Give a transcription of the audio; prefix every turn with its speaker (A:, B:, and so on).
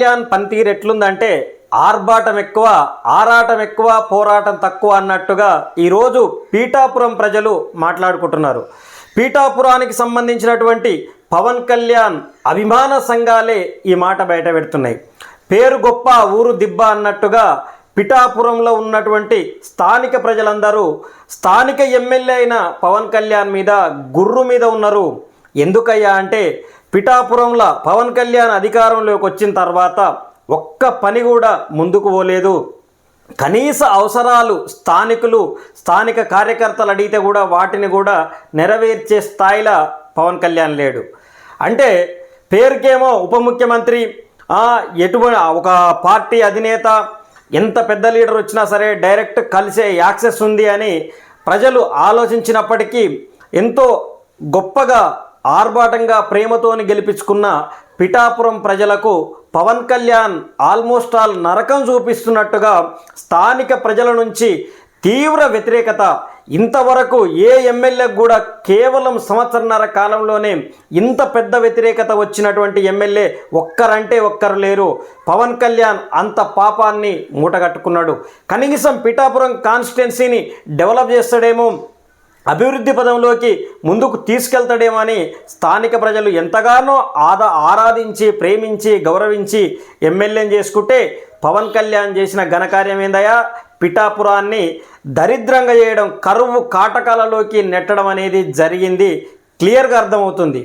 A: కళ్యాణ్ పనితీరు ఎట్లుందంటే ఆర్భాటం ఎక్కువ ఆరాటం ఎక్కువ పోరాటం తక్కువ అన్నట్టుగా ఈరోజు పీఠాపురం ప్రజలు మాట్లాడుకుంటున్నారు. పీఠాపురానికి సంబంధించినటువంటి పవన్ కళ్యాణ్ అభిమాన సంఘాలే ఈ మాట బయట పెడుతున్నాయి. పేరు గొప్ప ఊరు దిబ్బ అన్నట్టుగా పిఠాపురంలో ఉన్నటువంటి స్థానిక ప్రజలందరూ స్థానిక ఎమ్మెల్యే అయిన పవన్ కళ్యాణ్ మీద గుర్రు మీద ఉన్నారు. ఎందుకయ్యా అంటే పిఠాపురంలో పవన్ కళ్యాణ్ అధికారంలోకి వచ్చిన తర్వాత ఒక్క పని కూడా ముందుకు పోలేదు. కనీస అవసరాలు స్థానికులు స్థానిక కార్యకర్తలు అడిగితే కూడా వాటిని కూడా నెరవేర్చే స్థాయిలో పవన్ కళ్యాణ్ లేడు. అంటే పేరుకేమో ఉప ముఖ్యమంత్రి ఆ, ఎటువంటి ఒక పార్టీ అధినేత ఎంత పెద్ద లీడర్ వచ్చినా సరే డైరెక్ట్ కలిసే యాక్సెస్ ఉంది అని ప్రజలు ఆలోచించినప్పటికీ ఎంతో గొప్పగా ఆర్భాటంగా ప్రేమతోని గెలిపించుకున్న పిఠాపురం ప్రజలకు పవన్ కళ్యాణ్ ఆల్మోస్ట్ ఆల్ నరకం చూపిస్తున్నట్టుగా స్థానిక ప్రజల నుంచి తీవ్ర వ్యతిరేకత. ఇంతవరకు ఏ ఎమ్మెల్యేకు కూడా కేవలం సంవత్సరన్నర కాలంలోనే ఇంత పెద్ద వ్యతిరేకత వచ్చినటువంటి ఎమ్మెల్యే ఒక్కరంటే ఒక్కరు లేరు. పవన్ కళ్యాణ్ అంత పాపాన్ని మూటగట్టుకున్నాడు. కనీసం పిఠాపురం కాన్స్టిట్యున్సీని డెవలప్ చేస్తాడేమో అభివృద్ధి పదంలోకి ముందుకు తీసుకెళ్తాడేమో అని స్థానిక ప్రజలు ఎంతగానో ఆదా ఆరాధించి ప్రేమించి గౌరవించి ఎమ్మెల్యేని చేసుకుంటే పవన్ కళ్యాణ్ చేసిన ఘనకార్యం ఏందయ్యా? పిఠాపురాన్ని దరిద్రంగా చేయడం కరువు కాటకాలలోకి నెట్టడం అనేది జరిగింది. క్లియర్గా అర్థమవుతుంది.